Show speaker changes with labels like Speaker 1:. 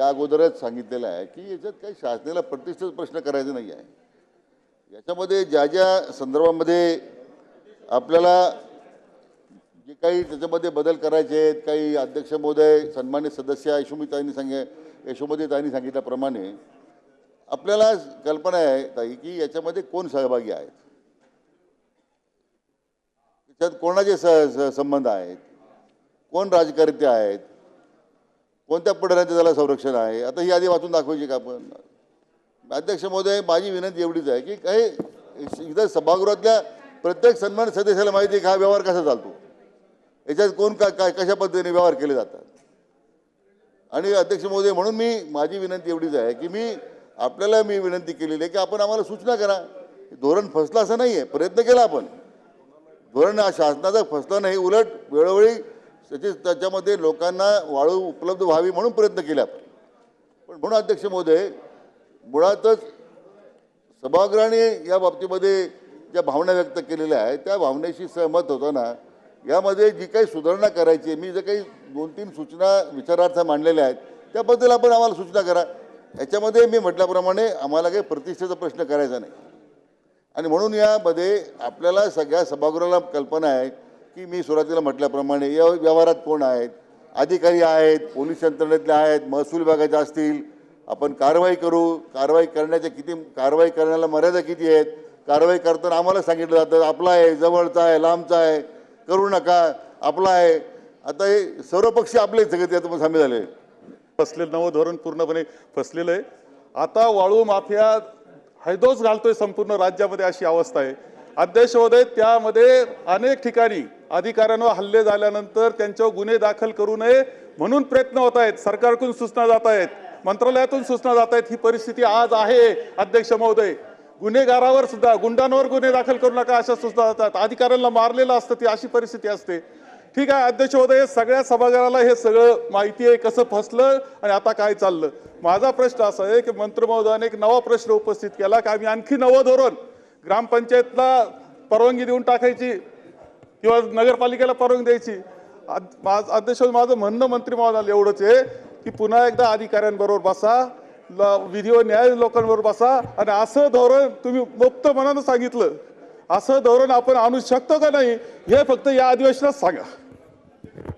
Speaker 1: या अगोदरच सांगितलेलं आहे की याच्यात काही शासनाला प्रतिष्ठित प्रश्न करायचे नाही आहे. याच्यामध्ये ज्या ज्या संदर्भामध्ये आपल्याला जे काही त्याच्यामध्ये बदल करायचे आहेत काही अध्यक्ष महोदय सन्मानित सदस्य यशोमिताईंनी सांगे यशोमतीताईंनी सांगितल्याप्रमाणे आपल्याला कल्पना आहे ताई की याच्यामध्ये कोण सहभागी आहेत? त्याच्यात कोणाचे स संबंध आहेत? कोण राजकर्ते आहेत? कोणत्या पुढाऱ्यांचं त्याला संरक्षण आहे? आता ही यादी वाचून दाखवायची का आपण? अध्यक्ष महोदय माझी विनंती एवढीच आहे की काही इथं सभागृहातल्या प्रत्येक सन्मान सदस्याला माहिती आहे की हा व्यवहार कसा चालतो? याच्यात कोण का काय कशा पद्धतीने व्यवहार केले जातात? आणि अध्यक्ष महोदय म्हणून मी माझी विनंती एवढीच आहे की मी आपल्याला मी विनंती केलेली आहे की आपण आम्हाला सूचना करा. धोरण फसलं असं नाही आहे प्रयत्न केला आपण. धोरण हा शासनाचा फसलं नाही उलट वेळोवेळी त्याची त्याच्यामध्ये लोकांना वाळू उपलब्ध व्हावी म्हणून प्रयत्न केला. आपण पण म्हणून अध्यक्ष महोदय मुळातच सभागृहाने या बाबतीमध्ये ज्या भावना व्यक्त केलेल्या आहेत त्या भावनेशी सहमत होताना यामध्ये जी काही सुधारणा करायची आहे मी जे काही दोन तीन सूचना विचारार्थ मांडलेल्या आहेत त्याबद्दल आपण आम्हाला सूचना करा. याच्यामध्ये मी म्हटल्याप्रमाणे आम्हाला काही प्रतिष्ठेचा प्रश्न करायचा नाही. आणि म्हणून यामध्ये आपल्याला सगळ्या सभागृहाला कल्पना आहे की मी सुरुवातीला म्हटल्याप्रमाणे या व्यवहारात कोण आहेत? अधिकारी आहेत पोलीस यंत्रणेतले आहेत महसूल विभागाचे असतील. आपण कारवाई करू. कारवाई करण्याच्या किती कारवाई करण्याला मर्यादा किती आहेत? कारवाई करताना आम्हाला सांगितलं जातं आपला आहे जवळचा आहे लांबचा आहे. करू नका आपला आहे. आता हे सर्व पक्षी आपले सगळे त्यात सामील झाले.
Speaker 2: फसलेलं नवं धोरण पूर्णपणे फसलेलं आहे. आता वाळू माफिया हैदोस घालतोय संपूर्ण राज्यामध्ये अशी अवस्था आहे. अध्यक्षोदय त्यामध्ये अनेक ठिकाणी अधिकाऱ्यांवर हल्ले झाल्यानंतर त्यांच्यावर गुन्हे दाखल करू नये म्हणून प्रयत्न होत आहेत. सरकारकडून सूचना जात आहेत. मंत्रालयातून सूचना जात आहेत. ही परिस्थिती आज आहे अध्यक्ष महोदय. गुन्हेगारावर सुद्धा गुंडांवर गुन्हे दाखल करू नका अशा सूचना जातात अधिकाऱ्यांना मारलेलं असतं ती अशी परिस्थिती असते. ठीक आहे अध्यक्ष महोदय सगळ्या सभागृहाला हे सगळं माहिती आहे कसं फसलं आणि आता काय चाललं? माझा प्रश्न असा आहे की मंत्री महोदयाने एक नवा प्रश्न उपस्थित केला की आम्ही आणखी नवं धोरण ग्रामपंचायतला परवानगी देऊन टाकायची किंवा नगरपालिकेला परवानगी द्यायची. अध्यक्ष माझं म्हणणं मंत्री महोदयाला एवढंच आहे की पुन्हा एकदा अधिकाऱ्यांबरोबर बसा ल- विधी व न्याय लोकांबरोबर बसा आणि असं धोरण तुम्ही मुक्त मनानं सांगितलं. असं धोरण आपण आणू शकतो का नाही हे फक्त या अधिवेशनात सांगा.